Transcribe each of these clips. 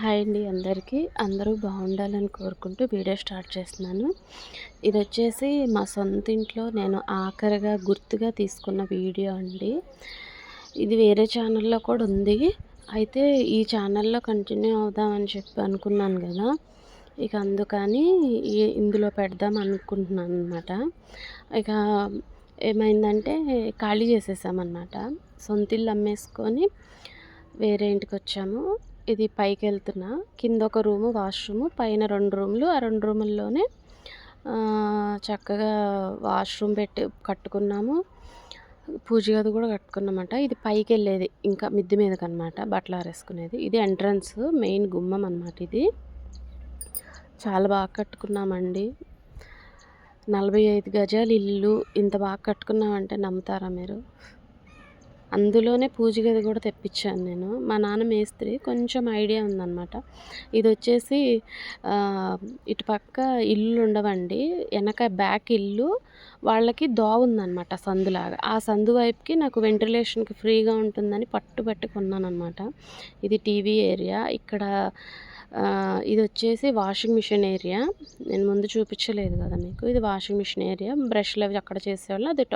Hi అండి అందరికీ. అందరూ బాగుండాలని కోరుకుంటూ వీడియో స్టార్ట్ చేస్తున్నాను. ఇది వచ్చేసి మా సొంత ఇంట్లో నేను ఆఖరిగా గుర్తుగా తీసుకున్న వీడియో అండి. ఇది వేరే ఛానల్లో కూడా ఉంది. అయితే ఈ ఛానల్లో కంటిన్యూ అవుదామని చెప్పి అనుకున్నాను కదా. ఇక అందుకని ఇందులో పెడదాం అనుకుంటున్నాను అనమాట ఇక ఏమైందంటే ఖాళీ చేసేసామన్నమాట. సొంత ఇల్లు అమ్మేసుకొని వేరే ఇంటికి వచ్చాము. ఇది పైకి వెళ్తున్నా కింద ఒక రూము వాష్రూము పైన రెండు రూములు. ఆ రెండు రూముల్లోనే చక్కగా వాష్రూమ్ పెట్టి కట్టుకున్నాము. పూజ గది కూడా కట్టుకున్నామట. ఇది పైకి వెళ్ళేది ఇంకా మిద్ది మీదకి అనమాట బట్టలు ఆరేసుకునేది. ఇది ఎంట్రన్స్ మెయిన్ గుమ్మం అనమాట ఇది. చాలా బాగా కట్టుకున్నామండి. నలభై ఐదు గజాలు ఇల్లు. ఇంత బాగా కట్టుకున్నామంటే నమ్ముతారా మీరు? అందులోనే పూజ గది కూడా తెప్పించాను నేను. మా నాన్న మేస్త్రి కొంచెం ఐడియా ఉందన్నమాట. ఇది వచ్చేసి ఇటుపక్క ఇల్లు ఉండవండి. వెనక బ్యాక్ ఇల్లు. వాళ్ళకి దోవ ఉందన్నమాట సందులాగా. ఆ సందు వైపుకి నాకు వెంటిలేషన్కి ఫ్రీగా ఉంటుందని పట్టుబట్టి కొన్నానమాట అనమాట ఇది టీవీ ఏరియా. ఇక్కడ ఇది వచ్చేసి వాషింగ్ మిషన్ ఏరియా. నేను ముందు చూపించలేదు కదా మీకు. ఇది వాషింగ్ మిషన్ ఏరియా. బ్రష్లు అవి అక్కడ చేసేవాళ్ళు. అది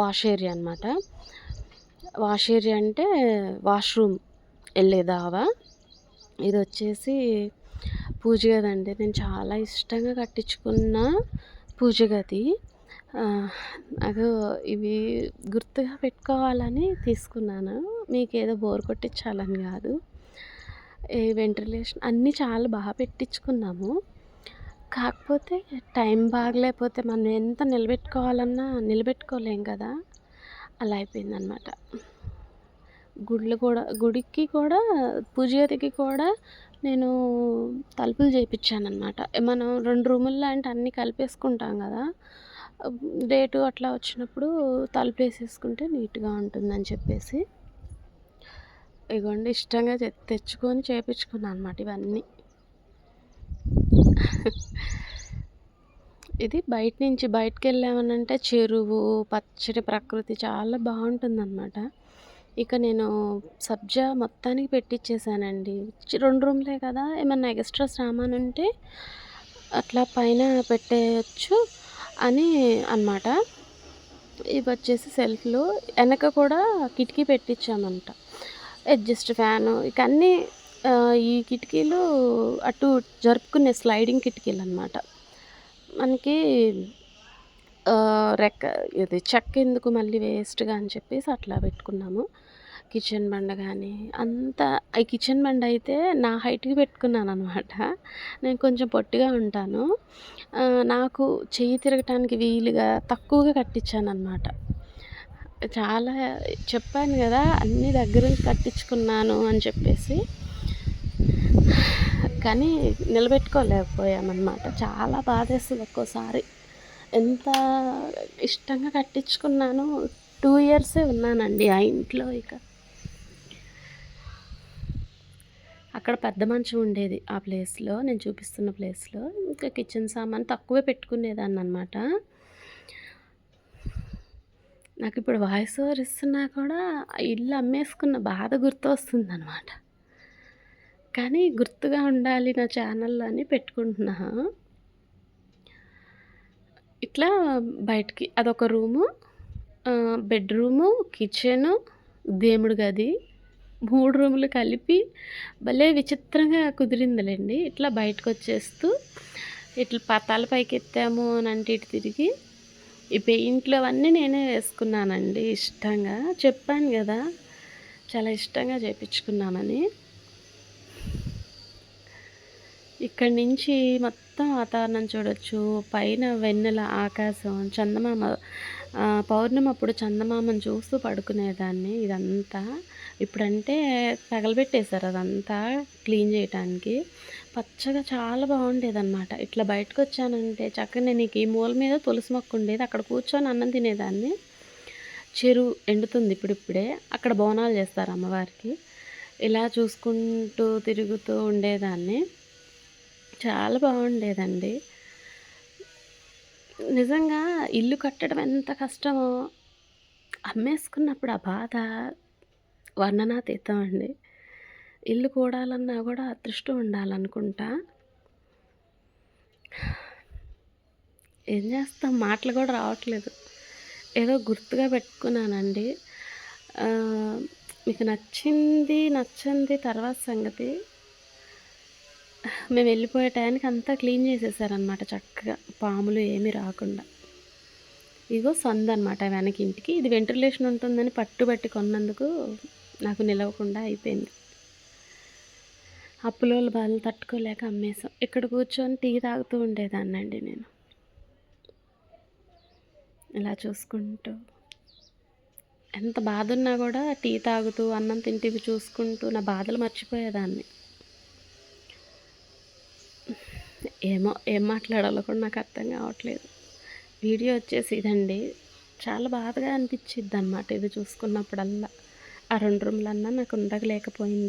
వాష్ ఏరియా అనమాట వాష్ ఏరియా అంటే వాష్రూమ్ వెళ్ళే దావా ఇది వచ్చేసి పూజ గది అండి నేను చాలా ఇష్టంగా కట్టించుకున్న పూజ గది. నాకు ఇవి గుర్తుగా పెట్టుకోవాలని తీసుకున్నాను. మీకు ఏదో బోర్ కొట్టించాలని కాదు. ఈ వెంటిలేషన్ అన్నీ చాలా బాగా పెట్టించుకున్నాము. కాకపోతే టైం బాగలేకపోతే మనం ఎంత నిలబెట్టుకోవాలన్నా నిలబెట్టుకోలేం కదా. అలా అయిపోయిందనమాట. గుళ్ళు కూడా గుడికి కూడా పూజగదికి కూడా నేను తలుపులు చేయించానమాట మనం రెండు రూముల్లో అంటే అన్నీ కలిపేసుకుంటాం కదా డేటు అట్లా వచ్చినప్పుడు తలుపు వేసేసుకుంటే నీట్గా ఉంటుందని చెప్పేసి ఇగోండి ఇష్టంగా తెచ్చుకొని చేయించుకున్నాను అనమాట ఇవన్నీ. ఇది బయట నుంచి బయటకు వెళ్ళామనంటే చెరువు పచ్చడి ప్రకృతి చాలా బాగుంటుందన్నమాట. ఇక నేను సబ్జా మొత్తానికి పెట్టించేసానండి రెండు రూమ్లే కదా ఏమన్నా ఎక్స్ట్రా సామాన్ ఉంటే అట్లా పైన పెట్టేయచ్చు అని అనమాట ఇవి వచ్చేసి సెల్ఫ్లు వెనక కూడా కిటికీ పెట్టించామంట అడ్జస్ట్ ఫ్యాను ఇక అన్నీ ఈ కిటికీలు అటు జరుపుకునే స్లైడింగ్ కిటికీలు అనమాట మనకి రెక్క ఇది చెక్క ఎందుకు మళ్ళీ వేస్ట్గా అని చెప్పేసి అట్లా పెట్టుకున్నాము. కిచెన్ బండ కానీ అంతా ఈ కిచెన్ బండ అయితే నా హైట్కి పెట్టుకున్నాను అనమాట నేను కొంచెం పొట్టిగా ఉంటాను. నాకు చెయ్యి తిరగటానికి వీలుగా తక్కువగా కట్టించాను అనమాట చాలా చెప్పాను కదా అన్ని దగ్గర కట్టించుకున్నాను అని చెప్పేసి. కానీ నిలబెట్టుకోలేకపోయామన్నమాట. చాలా బాధేస్తుంది ఒక్కోసారి. ఎంత ఇష్టంగా కట్టించుకున్నాను టూ ఇయర్సే ఉన్నానండి ఆ ఇంట్లో ఇక. అక్కడ పెద్ద మంచం ఉండేది ఆ ప్లేస్లో నేను చూపిస్తున్న ప్లేస్లో. ఇంకా కిచెన్ సామాన్ తక్కువే పెట్టుకునేదాన్ని అనమాట నాకు ఇప్పుడు వాయిస్ ఓవర్ ఇస్తున్నా కూడా ఇల్లు అమ్మేసుకున్న బాధ గుర్తు వస్తుంది అనమాట కానీ గుర్తుగా ఉండాలి నా ఛానల్లో అని పెట్టుకుంటున్నా. ఇట్లా బయటికి అదొక రూము బెడ్రూము కిచెను దేవుడి గది. మూడు రూములు కలిపి భలే విచిత్రంగా కుదిరిందిలేండి. ఇట్లా బయటకు వచ్చేస్తూ ఇట్లా పతాల పైకి ఎత్తాము అని అంటే ఇటు తిరిగి. ఈ పెయింట్లు అవన్నీ నేనే వేసుకున్నానండి ఇష్టంగా. చెప్పాను కదా చాలా ఇష్టంగా చేయించుకున్నామని ఇక్కడి నుంచి మొత్తం వాతావరణం చూడొచ్చు. పైన వెన్నెల ఆకాశం చందమామ పౌర్ణమి అప్పుడు చందమామను చూస్తూ పడుకునేదాన్ని ఇదంతా. ఇప్పుడంటే తగలబెట్టేశారు అదంతా క్లీన్ చేయడానికి పచ్చగా చాలా బాగుండేదన్నమాట. ఇట్లా బయటకు వచ్చానంటే చక్కగా నేను ఈ మూల మీద తులసి మొక్క ఉండేది. అక్కడ కూర్చొని అన్నం తినేదాన్ని. చెరువు ఎండుతుంది ఇప్పుడిప్పుడే. అక్కడ బోనాలు చేస్తారు అమ్మవారికి. ఇలా చూసుకుంటూ తిరుగుతూ ఉండేదాన్ని. చాలా బాగుండేదండి. నిజంగా ఇల్లు కట్టడం ఎంత కష్టమో అమ్మేసుకున్నప్పుడు ఆ బాధ వర్ణనాతీతం అండి. ఇల్లు కూడాలన్నా కూడా అదృష్టం ఉండాలనుకుంటా. ఏం చేస్తాం? మాటలు కూడా రావట్లేదు. ఏదో గుర్తుగా పెట్టుకున్నానండి. మీకు నచ్చింది నచ్చింది తర్వాత సంగతి. మేము వెళ్ళిపోయే టైంకి అంతా క్లీన్ చేసేసారనమాట చక్కగా. పాములు ఏమీ రాకుండా. ఇగో సందు అనమాట వెనక ఇంటికి. ఇది వెంటిలేషన్ ఉంటుందని పట్టుబట్టి కొన్నందుకు నాకు నిలవకుండా అయిపోయింది. అప్పులోళ్ళ బాధలు తట్టుకోలేక అమ్మేసాం ఇక్కడ కూర్చొని టీ తాగుతూ ఉండేదాన్నండి నేను. ఇలా చూసుకుంటూ. ఎంత బాధ ఉన్నా కూడా టీ తాగుతూ అన్నం తింటివి చూసుకుంటూ నా బాధలు మర్చిపోయేదాన్ని. ఏమో ఏం మాట్లాడాలో కూడా నాకు అర్థం కావట్లేదు. వీడియో వచ్చేసి ఇదండి. చాలా బాధగా అనిపించిద్ది అనమాట ఇది చూసుకున్నప్పుడల్లా. ఆ రెండు రూమ్లన్నా నాకు ఉండగలేకపోయింది